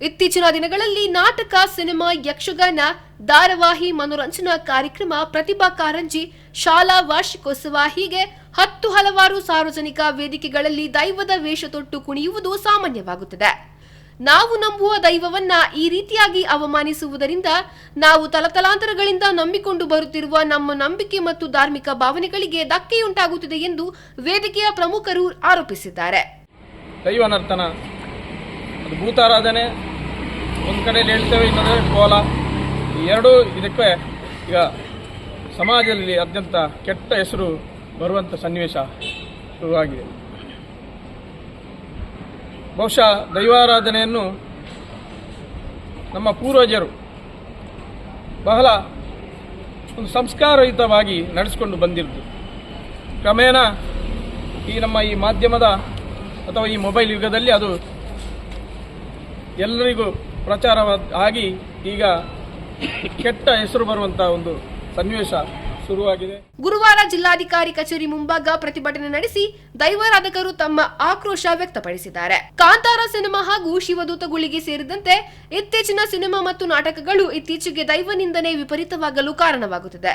ಇತ್ತೀಚಿನ ದಿನಗಳಲ್ಲಿ ನಾಟಕ, ಸಿನಿಮಾ, ಯಕ್ಷಗಾನ, ಧಾರಾವಾಹಿ, ಮನೋರಂಜನಾ ಕಾರ್ಯಕ್ರಮ, ಪ್ರತಿಭಾ ಕಾರಂಜಿ, ಶಾಲಾ ವಾರ್ಷಿಕೋತ್ಸವ ಹೀಗೆ ಹತ್ತು ಹಲವಾರು ಸಾರ್ವಜನಿಕ ವೇದಿಕೆಗಳಲ್ಲಿ ದೈವದ ವೇಷ ತೊಟ್ಟು ಕುಣಿಯುವುದು ಸಾಮಾನ್ಯವಾಗುತ್ತದೆ. ನಾವು ನಂಬುವ ದೈವವನ್ನ ಈ ರೀತಿಯಾಗಿ ಅವಮಾನಿಸುವುದರಿಂದ ನಾವು ತಲತಲಾಂತರಗಳಿಂದ ನಂಬಿಕೊಂಡು ಬರುತ್ತಿರುವ ನಮ್ಮ ನಂಬಿಕೆ ಮತ್ತು ಧಾರ್ಮಿಕ ಭಾವನೆಗಳಿಗೆ ಧಕ್ಕೆಯುಂಟಾಗುತ್ತಿದೆ ಎಂದು ವೇದಿಕೆಯ ಪ್ರಮುಖರು ಆರೋಪಿಸಿದ್ದಾರೆ. ದೈವನರ್ತನ ಭೂತಾರಾಧನೆ ಒಂದು ಕಡೆ ಹೇಳ್ತೇವೆ, ಇನ್ನೊಂದು ಕೋಲ. ಎರಡೂ ಇದಕ್ಕೆ ಈಗ ಸಮಾಜದಲ್ಲಿ ಅತ್ಯಂತ ಕೆಟ್ಟ ಹೆಸರು ಬರುವಂಥ ಸನ್ನಿವೇಶ ಶುರುವಾಗಿದೆ. ಬಹುಶಃ ದೈವಾರಾಧನೆಯನ್ನು ನಮ್ಮ ಪೂರ್ವಜರು ಬಹಳ ಒಂದು ಸಂಸ್ಕಾರಯುತವಾಗಿ ನಡೆಸಿಕೊಂಡು ಬಂದಿರುವುದು ಕ್ರಮೇಣ ಈ ನಮ್ಮ ಈ ಮಾಧ್ಯಮದ ಅಥವಾ ಈ ಮೊಬೈಲ್ ಯುಗದಲ್ಲಿ ಅದು ಎಲ್ಲರಿಗೂ ಪ್ರಚಾರ ಆಗಿ ಈಗ ಕೆಟ್ಟ ಹೆಸರು ಬರುವಂತಹ ಒಂದು ಸನ್ನಿವೇಶ ಶುರುವಾಗಿದೆ. ಗುರುವಾರ ಜಿಲ್ಲಾಧಿಕಾರಿ ಕಚೇರಿ ಮುಂಭಾಗ ಪ್ರತಿಭಟನೆ ನಡೆಸಿ ದೈವಾರಾಧಕರು ತಮ್ಮ ಆಕ್ರೋಶ ವ್ಯಕ್ತಪಡಿಸಿದ್ದಾರೆ. ಕಾಂತಾರ ಸಿನಿಮಾ ಹಾಗೂ ಶಿವದೂತಗುಳಿಗೆ ಸೇರಿದಂತೆ ಇತ್ತೀಚಿನ ಸಿನಿಮಾ ಮತ್ತು ನಾಟಕಗಳು ಇತ್ತೀಚೆಗೆ ದೈವ ನಿಂದನೆ ವಿಪರೀತವಾಗಲು ಕಾರಣವಾಗುತ್ತಿದೆ.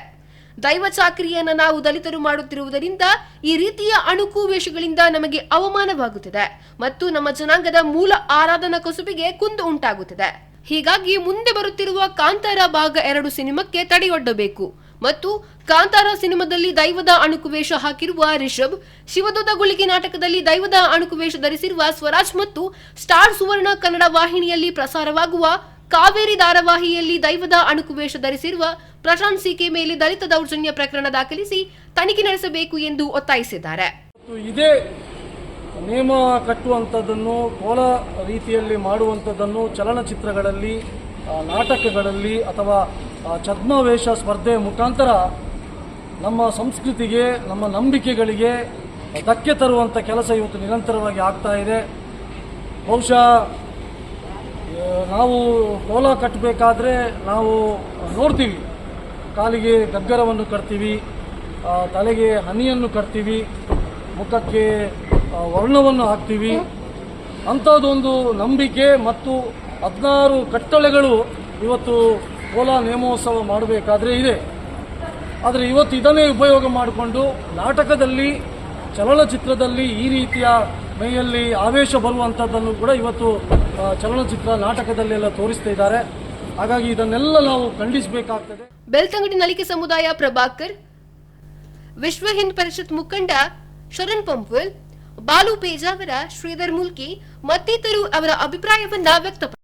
ದೈವ ಚಾಕ್ರಿಯನ್ನ ನಾವು ದಲಿತರು ಮಾಡುತ್ತಿರುವುದರಿಂದ ಈ ರೀತಿಯ ಅಣುಕು ವೇಷಗಳಿಂದ ನಮಗೆ ಅವಮಾನವಾಗುತ್ತಿದೆ ಮತ್ತು ನಮ್ಮ ಜನಾಂಗದ ಮೂಲ ಆರಾಧನಾ ಕಸುಬಿಗೆ ಕುಂದು ಉಂಟಾಗುತ್ತಿದೆ. ಹೀಗಾಗಿ ಮುಂದೆ ಬರುತ್ತಿರುವ ಕಾಂತಾರ ಭಾಗ ಎರಡು ಸಿನಿಮಾಕ್ಕೆ ತಡೆಯೊಡ್ಡಬೇಕು. ಮತ್ತು ಕಾಂತಾರ ಸಿನಿಮಾದಲ್ಲಿ ದೈವದ ಅಣುಕು ವೇಷ ಹಾಕಿರುವ ರಿಷಬ್, ಶಿವದೂತ ಗುಳಿಗೆ ನಾಟಕದಲ್ಲಿ ದೈವದ ಅಣುಕು ವೇಷ ಧರಿಸಿರುವ ಸ್ವರಾಜ್ ಮತ್ತು ಸ್ಟಾರ್ ಸುವರ್ಣ ಕನ್ನಡ ವಾಹಿನಿಯಲ್ಲಿ ಪ್ರಸಾರವಾಗುವ ಕಾವೇರಿ ಧಾರಾವಾಹಿಯಲ್ಲಿ ದೈವದ ಅಣುಕು ವೇಷ ಧರಿಸಿರುವ ಪ್ರಶಾಂತ್ ಸಿಕೆ ಮೇಲೆ ದಲಿತ ದೌರ್ಜನ್ಯ ಪ್ರಕರಣ ದಾಖಲಿಸಿ ತನಿಖೆ ನಡೆಸಬೇಕು ಎಂದು ಒತ್ತಾಯಿಸಿದ್ದಾರೆ. ಇದೇ ನೇಮ ಕಟ್ಟುವಂಥದ್ದನ್ನು ಕೋಲ ರೀತಿಯಲ್ಲಿ ಮಾಡುವಂಥದ್ದನ್ನು ಚಲನಚಿತ್ರಗಳಲ್ಲಿ ನಾಟಕಗಳಲ್ಲಿ ಅಥವಾ ಛದ್ಮವೇಷ ಸ್ಪರ್ಧೆ ಮುಖಾಂತರ ನಮ್ಮ ಸಂಸ್ಕೃತಿಗೆ, ನಮ್ಮ ನಂಬಿಕೆಗಳಿಗೆ ಧಕ್ಕೆ ತರುವಂಥ ಕೆಲಸ ಇವತ್ತು ನಿರಂತರವಾಗಿ ಆಗ್ತಾ ಇದೆ. ಬಹುಶಃ ನಾವು ಕೋಲ ಕಟ್ಟಬೇಕಾದ್ರೆ ನಾವು ನೋಡ್ತೀವಿ. ಕಾಲಿಗೆ ಗಗ್ಗರವನ್ನು ಕಟ್ತೀವಿ ತಲೆಗೆ ಹನಿಯನ್ನು ಕಟ್ತೀವಿ, ಮುಖಕ್ಕೆ ವರ್ಣವನ್ನು ಹಾಕ್ತೀವಿ. ಅಂಥದ್ದೊಂದು ನಂಬಿಕೆ ಮತ್ತು ಹದಿನಾರು ಕಟ್ಟಳೆಗಳು ಇವತ್ತು ಕೋಲ ನೇಮೋತ್ಸವ ಮಾಡಬೇಕಾದ್ರೆ ಇದೆ. ಆದರೆ ಇವತ್ತು ಇದನ್ನೇ ಉಪಯೋಗ ಮಾಡಿಕೊಂಡು ನಾಟಕದಲ್ಲಿ, ಚಲನಚಿತ್ರದಲ್ಲಿ ಈ ರೀತಿಯ ಮೈಯಲ್ಲಿ ಆವೇಶ ಬರುವಂಥದ್ದನ್ನು ಕೂಡ ಇವತ್ತು ಚಲನಚಿತ್ರ ನಾಟಕದಲ್ಲೆಲ್ಲ ತೋರಿಸ್ತಾ ಇದ್ದಾರೆ. ಹಾಗಾಗಿ ಇದನ್ನೆಲ್ಲ ನಾವು ಖಂಡಿಸಬೇಕಾಗ್ತದೆ. ಬೆಳ್ತಂಗಡಿ ನಲಿಕೆ ಸಮುದಾಯ ಪ್ರಭಾಕರ್, ವಿಶ್ವ ಹಿಂದ್ ಪರಿಷತ್ ಮುಖಂಡ ಶರಣ್ ಪಂಪ್ವೆಲ್, ಬಾಲು ಪೇಜಾವರ ಶ್ರೀಧರ್ ಮುಲ್ಕಿ, ಮತ್ತಿತರು ಅವರ ಅಭಿಪ್ರಾಯವನ್ನ ವ್ಯಕ್ತಪಡಿಸಿದ್ದಾರೆ.